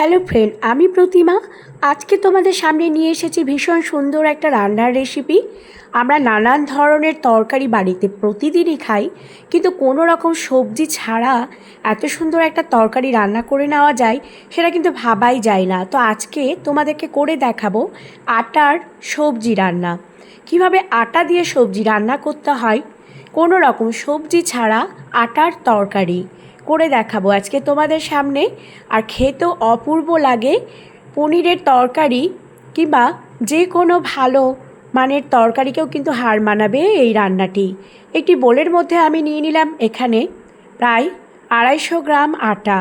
Hello friend আমি প্রতিমা। আজকে তোমাদের সামনে নিয়ে এসেছি ভীষণ সুন্দর একটা রান্নার রেসিপি আমরা নানান ধরনের তরকারি বাড়িতে প্রতিদিনই খাই, কিন্তু কোনো রকম সবজি ছাড়া এত সুন্দর একটা তরকারি রান্না করে নেওয়া যায়, সেটা কিন্তু ভাবাই যায় না। তো আজকে তোমাদেরকে করে দেখাবো আটার সবজি রান্না। কীভাবে আটা দিয়ে সবজি রান্না করতে হয়? কোনো রকম সবজি ছাড়া আটার তরকারি। করে দেখাবো। আজকে তোমাদের সামনে আর খেতেও অপূর্ব লাগে পনিরের তরকারি কিংবা যে কোনো ভালো মানের তরকারিকেও কিন্তু হার মানাবে এই রান্নাটি। একটি বোলের মধ্যে আমি নিয়ে নিলাম এখানে প্রায় আড়াইশো গ্রাম আটা।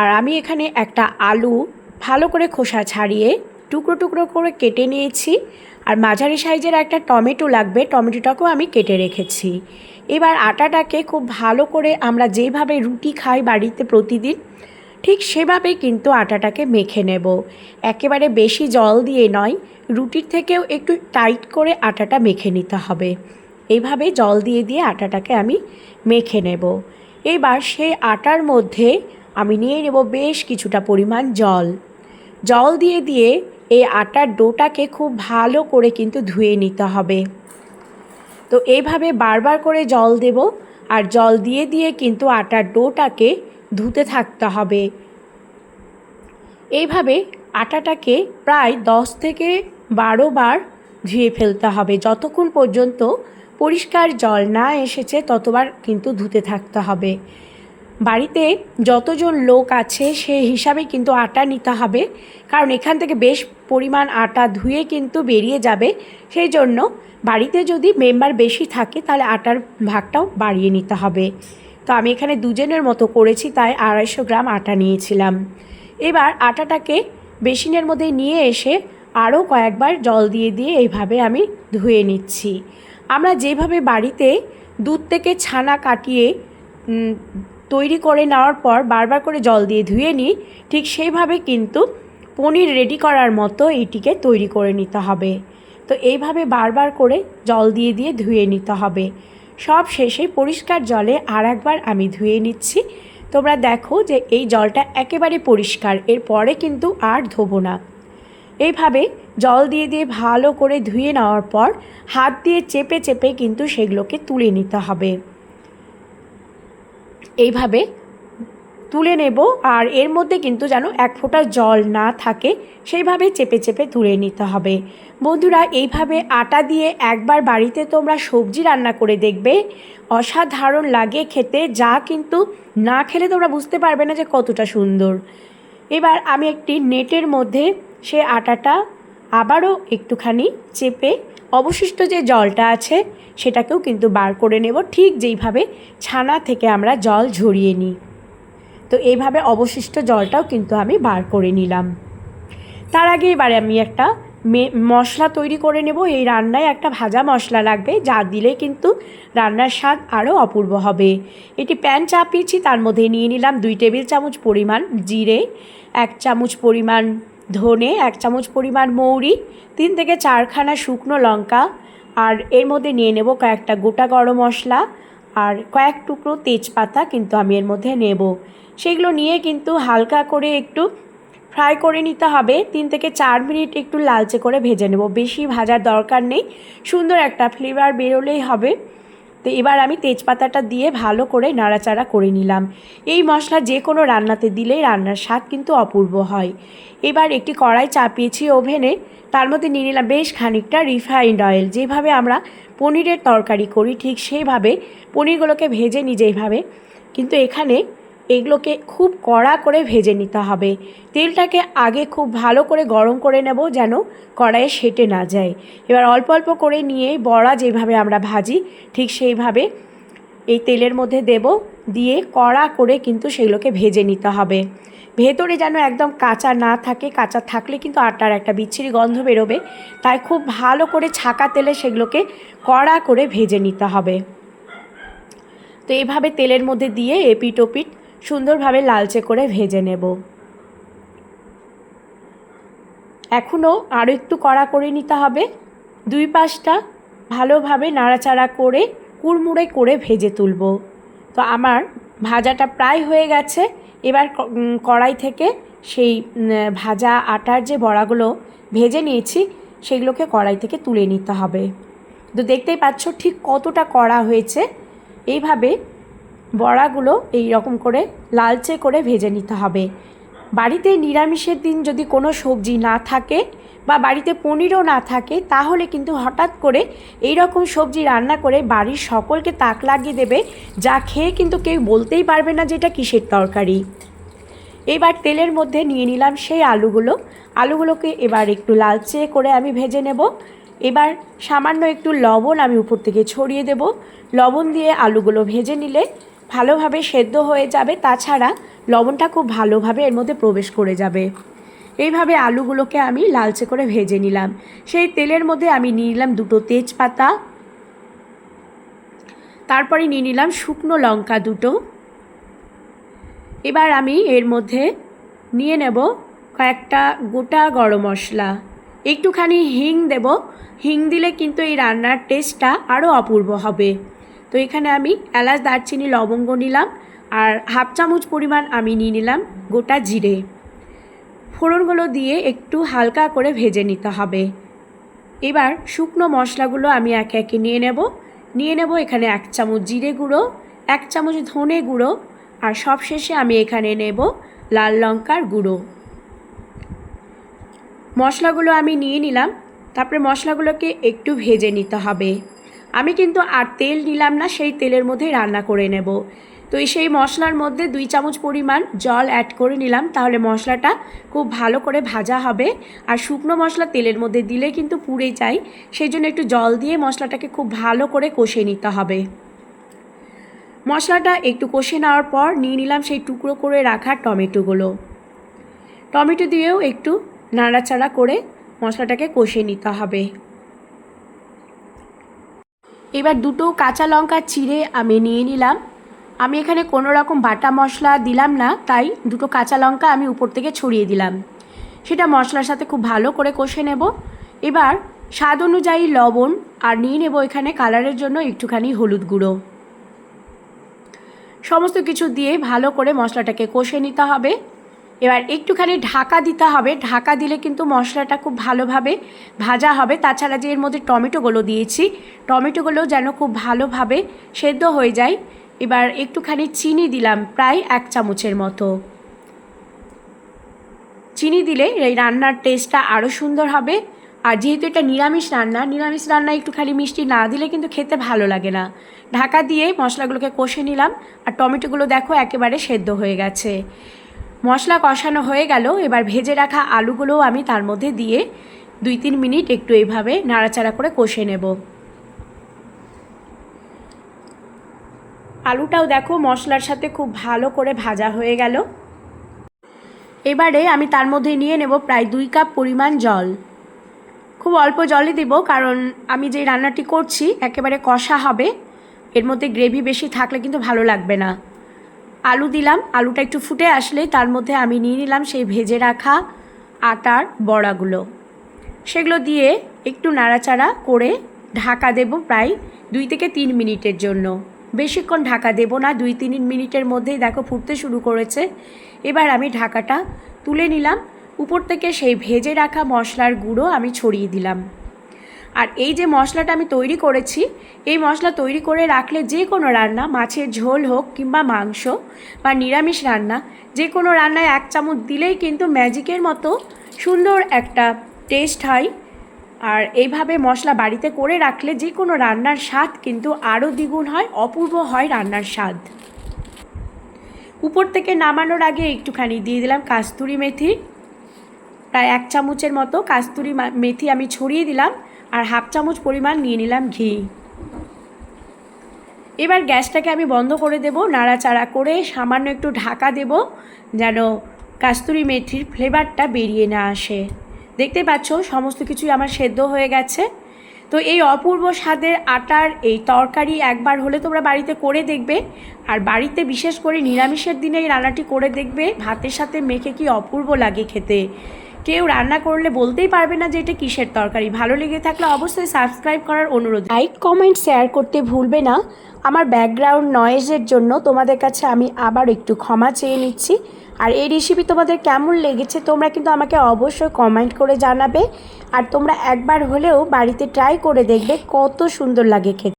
আর আমি এখানে একটা আলু ভালো করে খোসা ছাড়িয়ে টুকরো টুকরো করে কেটে নিয়েছি। আর মাঝারি সাইজের একটা টমেটো লাগবে, টমেটোটাকেও আমি কেটে রেখেছি। এবার আটাটাকে খুব ভালো করে আমরা যেভাবে রুটি খাই বাড়িতে প্রতিদিন, ঠিক সেভাবেই কিন্তু আটাটাকে মেখে নেব। একেবারে বেশি জল দিয়ে নয়, রুটির থেকেও একটু টাইট করে আটাটা মেখে নিতে হবে। এইভাবে জল দিয়ে দিয়ে আটাটাকে আমি মেখে নেব। এবার সেই আটার মধ্যে আমি নিয়ে নেব বেশ কিছুটা পরিমাণ জল। জল দিয়ে দিয়ে এই আটার ডোটাকে খুব ভালো করে কিন্তু ধুয়ে নিতে হবে। তো এইভাবে বারবার করে জল দেব আর জল দিয়ে দিয়ে কিন্তু আটার ডোটাকে ধুতে থাকতে হবে। এইভাবে আটাটাকে প্রায় দশ থেকে বারো বার ধুয়ে ফেলতে হবে। যতক্ষণ পর্যন্ত পরিষ্কার জল না এসেছে ততবার কিন্তু ধুতে থাকতে হবে। বাড়িতে যতজন লোক আছে, সেই হিসাবে কিন্তু আটা নিতে হবে। কারণ এখান থেকে বেশ পরিমাণ আটা ধুয়ে কিন্তু বেরিয়ে যাবে। সেই জন্য বাড়িতে যদি মেম্বার বেশি থাকে, তাহলে আটার ভাগটাও বাড়িয়ে নিতে হবে। তো আমি এখানে দুজনের মতো করেছি, তাই আড়াইশো গ্রাম আটা নিয়েছিলাম। এবার আটাটাকে বেসিনের মধ্যে নিয়ে এসে আরও কয়েকবার জল দিয়ে দিয়ে এইভাবে আমি ধুয়ে নিচ্ছি। আমরা যেভাবে বাড়িতে দুধ থেকে ছানা কাটিয়ে তৈরি করে নেওয়ার পর বারবার করে জল দিয়ে ধুয়ে নিই, ঠিক সেইভাবে কিন্তু পনির রেডি করার মতো এটিকে তৈরি করে নিতে হবে। তো এইভাবে বারবার করে জল দিয়ে দিয়ে ধুয়ে নিতে হবে। সব শেষে পরিষ্কার জলে আর একবার আমি ধুয়ে নিচ্ছি। তোমরা দেখো যে এই জলটা একেবারে পরিষ্কার এরপরে কিন্তু আর ধোবো না। এইভাবে জল দিয়ে দিয়ে ভালো করে ধুয়ে নেওয়ার পর হাত দিয়ে চেপে চেপে কিন্তু সেগুলোকে তুলে নিতে হবে। এইভাবে তুলে নেব আর এর মধ্যে কিন্তু যেন এক ফোঁটা জল না থাকে, সেইভাবে চেপে চেপে তুলে নিতে হবে। বন্ধুরা, এইভাবে আটা দিয়ে একবার বাড়িতে তোমরা সবজি রান্না করে দেখবে। অসাধারণ লাগে খেতে, যা কিন্তু না খেলে তোমরা বুঝতে পারবে না যে কতটা সুন্দর। এবার আমি একটি নেটের মধ্যে সে আটাটা আবারও একটুখানি চেপে অবশিষ্ট যে জলটা আছে সেটাকেও কিন্তু বার করে নেব ঠিক যেইভাবে ছানা থেকে আমরা জল ঝরিয়ে নিই। তো এইভাবে অবশিষ্ট জলটাও কিন্তু আমি বার করে নিলাম। তার আগে এবারে আমি একটা মশলা তৈরি করে নেব। এই রান্নায় একটা ভাজা মশলা লাগবে, যা দিলে কিন্তু রান্নার স্বাদ আরও অপূর্ব হবে। এটি প্যান চাপিয়েছি, তার মধ্যে নিয়ে নিলাম দুই টেবিল চামচ পরিমাণ জিরে, এক চামচ পরিমাণ ধনে, এক চামচ পরিমাণ মৌরি, তিন থেকে চারখানা শুকনো লঙ্কা, আর এর মধ্যে নিয়ে নেব কয়েকটা গোটা গরম মশলা আর কয়েক টুকরো তেজপাতা কিন্তু আমি এর মধ্যে নেব। সেগুলো নিয়ে কিন্তু হালকা করে একটু ফ্রাই করে নিতে হবে। তিন থেকে চার মিনিট একটু লালচে করে ভেজে নেব। বেশি ভাজার দরকার নেই। সুন্দর একটা ফ্লেভার বেরোলেই হবে। তো এবার আমি তেজপাতাটা দিয়ে ভালো করে নাড়াচাড়া করে নিলাম। এই মশলা যে কোনো রান্নাতে দিলেই রান্নার স্বাদ কিন্তু অপূর্ব হয়। এবার একটি কড়াই চাপিয়েছি ওভেনে, তার মধ্যে নিয়ে নিলাম বেশ খানিকটা রিফাইন্ড অয়েল যেভাবে আমরা পনিরের তরকারি করি ঠিক সেইভাবে পনিরগুলোকে ভেজে নিই যেইভাবে কিন্তু এখানে এগুলোকে খুব কড়া করে ভেজে নিতে হবে। তেলটাকে আগে খুব ভালো করে গরম করে নেব যেন কড়াইয়ে সেটে না যায়। এবার অল্প অল্প করে নিয়ে বড়া যেভাবে আমরা ভাজি, ঠিক সেইভাবে এই তেলের মধ্যে দেব, দিয়ে কড়া করে কিন্তু সেগুলোকে ভেজে নিতে হবে। ভেতরে যেন একদম কাঁচা না থাকে, কাঁচা থাকলে কিন্তু আটার একটা বিচ্ছিরি গন্ধ বেরোবে, তাই খুব ভালো করে ছাকা তেলে সেগুলোকে কড়া করে ভেজে নিতে হবে। তো এভাবে তেলের মধ্যে দিয়ে এপিট ওপিট সুন্দরভাবে লালচে করে ভেজে নেব। এখনও আরও একটু কড়া করে নিতে হবে। দুই পাশটা ভালোভাবে নাড়াচাড়া করে কুড়মুড়ে করে ভেজে তুলব। তো আমার ভাজাটা প্রায় হয়ে গেছে। এবার কড়াই থেকে সেই ভাজা আটার যে বড়াগুলো ভেজে নিয়েছি, সেগুলোকে কড়াই থেকে তুলে নিতে হবে। তো দেখতেই পাচ্ছ ঠিক কতটা কড়া হয়েছে। এইভাবে বড়াগুলো এই রকম করে লালচে করে ভেজে নিতে হবে। বাড়িতে নিরামিষের দিন যদি কোনো সবজি না থাকে বা বাড়িতে পনিরও না থাকে, তাহলে কিন্তু হঠাৎ করে এই রকম সবজি রান্না করে বাড়ির সকলকে তাক লাগিয়ে দেবে, যা খেয়ে কিন্তু কেউ বলতেই পারবে না যে এটা কিসের তরকারি। এবার তেলের মধ্যে নিয়ে নিলাম সেই আলুগুলো। আলুগুলোকে এবার একটু লালচে করে আমি ভেজে নেব। এবার সামান্য একটু লবণ আমি উপর থেকে ছড়িয়ে দেব। লবণ দিয়ে আলুগুলো ভেজে নিলে ভালোভাবে সেদ্ধ হয়ে যাবে, তাছাড়া লবণটা খুব ভালোভাবে এর মধ্যে প্রবেশ করে যাবে। এইভাবে আলুগুলোকে আমি লালচে করে ভেজে নিলাম। সেই তেলের মধ্যে আমি নিয়ে নিলাম দুটো তেজপাতা। তারপরে নিয়ে নিলাম শুকনো লঙ্কা দুটো। এবার আমি এর মধ্যে নিয়ে নেব কয়েকটা গোটা গরম মশলা। একটুখানি হিং দেব। হিং দিলে কিন্তু এই রান্নার টেস্টটা আরও অপূর্ব হবে। তো এখানে আমি এলাচ, দারচিনি, লবঙ্গ নিলাম আর হাফ চামচ পরিমাণ আমি নিয়ে নিলাম গোটা জিরে। ফোড়নগুলো দিয়ে একটু হালকা করে ভেজে নিতে হবে। এবার শুকনো মশলাগুলো আমি একে একে নিয়ে নেব। নিয়ে নেব এখানে এক চামচ জিরে গুঁড়ো, এক চামচ ধনে গুঁড়ো আর সবশেষে আমি এখানে নেব লাল লঙ্কার গুঁড়ো। মশলাগুলো আমি নিয়ে নিলাম, তারপরে মশলাগুলোকে একটু ভেজে নিতে হবে। আমি কিন্তু আর তেল নিলাম না, সেই তেলের মধ্যে রান্না করে নেব। তো সেই মশলার মধ্যে দুই চামচ পরিমাণ জল অ্যাড করে নিলাম, তাহলে মশলাটা খুব ভালো করে ভাজা হবে। আর শুকনো মশলা তেলের মধ্যে দিলে কিন্তু পুড়ে যায়, সেই জন্য একটু জল দিয়ে মশলাটাকে খুব ভালো করে কষে নিতে হবে। মশলাটা একটু কষে নেওয়ার পর নিয়ে নিলাম সেই টুকরো করে রাখা টমেটোগুলো। টমেটো দিয়েও একটু নাড়াচাড়া করে মশলাটাকে কষে নিতে হবে। এবার দুটো কাঁচা লঙ্কা চিড়ে আমি নিয়ে নিলাম। আমি এখানে কোনো রকম বাটা মশলা দিলাম না, তাই দুটো কাঁচা লঙ্কা আমি উপর থেকে ছড়িয়ে দিলাম। সেটা মশলার সাথে খুব ভালো করে কষে নেব। এবার স্বাদ অনুযায়ী লবণ আর নিয়ে নেব এখানে কালারের জন্য একটুখানি হলুদ গুঁড়ো। সমস্ত কিছু দিয়ে ভালো করে মশলাটাকে কষে নিতে হবে। এবার একটুখানি ঢাকা দিতে হবে। ঢাকা দিলে কিন্তু মশলাটা খুব ভালোভাবে ভাজা হবে। তাছাড়া যে এর মধ্যে টমেটোগুলো দিয়েছি, টমেটোগুলো যেন খুব ভালোভাবে সেদ্ধ হয়ে যায়। এবার একটুখানি চিনি দিলাম প্রায় এক চামচের মতো। চিনি দিলে এই রান্নার টেস্টটা আরও সুন্দর হবে। আর যেহেতু এটা নিরামিষ রান্না নিরামিষ রান্না একটুখানি মিষ্টি না দিলে কিন্তু খেতে ভালো লাগে না। ঢাকা দিয়ে মশলাগুলোকে কষে নিলাম। আর টমেটোগুলো দেখো একেবারে সেদ্ধ হয়ে গেছে। মশলা কষানো হয়ে গেল। এবার ভেজে রাখা আলুগুলোও আমি তার মধ্যে দিয়ে দুই তিন মিনিট একটু এইভাবে নাড়াচাড়া করে কষে নেব। আলুটাও দেখো মশলার সাথে খুব ভালো করে ভাজা হয়ে গেল। এবারে আমি তার মধ্যে নিয়ে নেব প্রায় দুই কাপ পরিমাণ জল। খুব অল্প জলই দেব কারণ আমি যে রান্নাটি করছি একেবারে কষা হবে। এর মধ্যে গ্রেভি বেশি থাকলে কিন্তু ভালো লাগবে না। আলু দিলাম। আলুটা একটু ফুটে আসলে তার মধ্যে আমি নিয়ে নিলাম সেই ভেজে রাখা আটার বড়াগুলো। সেগুলো দিয়ে একটু নাড়াচাড়া করে ঢাকা দেব প্রায় দুই থেকে তিন মিনিটের জন্য। বেশিক্ষণ ঢাকা দেব না, দুই তিন মিনিটের মধ্যেই দেখো ফুটতে শুরু করেছে। এবার আমি ঢাকাটা তুলে নিলাম। উপর থেকে সেই ভেজে রাখা মশলার গুঁড়ো আমি ছড়িয়ে দিলাম। আর এই যে মশলাটা আমি তৈরি করেছি, এই মশলা তৈরি করে রাখলে যে কোনো রান্না, মাছের ঝোল হোক কিংবা মাংস বা নিরামিষ রান্না, যে কোনো রান্নায় এক চামচ দিলেই কিন্তু ম্যাজিকের মতো সুন্দর একটা টেস্ট হয়। আর এইভাবে মশলা বাড়িতে করে রাখলে যে কোনো রান্নার স্বাদ কিন্তু আরও দ্বিগুণ হয়, অপূর্ব হয় রান্নার স্বাদ। উপর থেকে নামানোর আগে একটুখানি দিয়ে দিলাম কাস্তুরি মেথি। প্রায় এক চামচের মতো কাস্তুরি মেথি আমি ছড়িয়ে দিলাম। আর হাফ চামচ পরিমাণ নিয়ে নিলাম ঘি। এবার গ্যাসটাকে আমি বন্ধ করে দেব, নাড়াচাড়া করে সামান্য একটু ঢাকা দেব, যেন কাস্তুরি মেথির ফ্লেভারটা বেরিয়ে না আসে। দেখতে পাচ্ছ, সমস্ত কিছুই আমার সেদ্ধ হয়ে গেছে। তো এই অপূর্ব স্বাদের আটার এই তরকারি একবার হলে তোমরা বাড়িতে করে দেখবে, আর বাড়িতে বিশেষ করে নিরামিষের দিনে এই রান্নাটি করে দেখবে, ভাতের সাথে মেখে কি অপূর্ব লাগে খেতে। কেউ রান্না করলে বলতেই পারবে না যে এটা কিসের তরকারি। ভালো লেগে থাকলে অবশ্যই সাবস্ক্রাইব করার অনুরোধ। লাইক কমেন্ট শেয়ার করতে ভুলবে না। আমার ব্যাকগ্রাউন্ড নয়েজের জন্য তোমাদের কাছে আমি আবার একটু ক্ষমা চেয়ে নিচ্ছি। আর এই রেসিপি তোমাদের কেমন লেগেছে তোমরা কিন্তু আমাকে অবশ্যই কমেন্ট করে জানাবে। আর তোমরা একবার হলেও বাড়িতে ট্রাই করে দেখবে কত সুন্দর লাগে খেতে।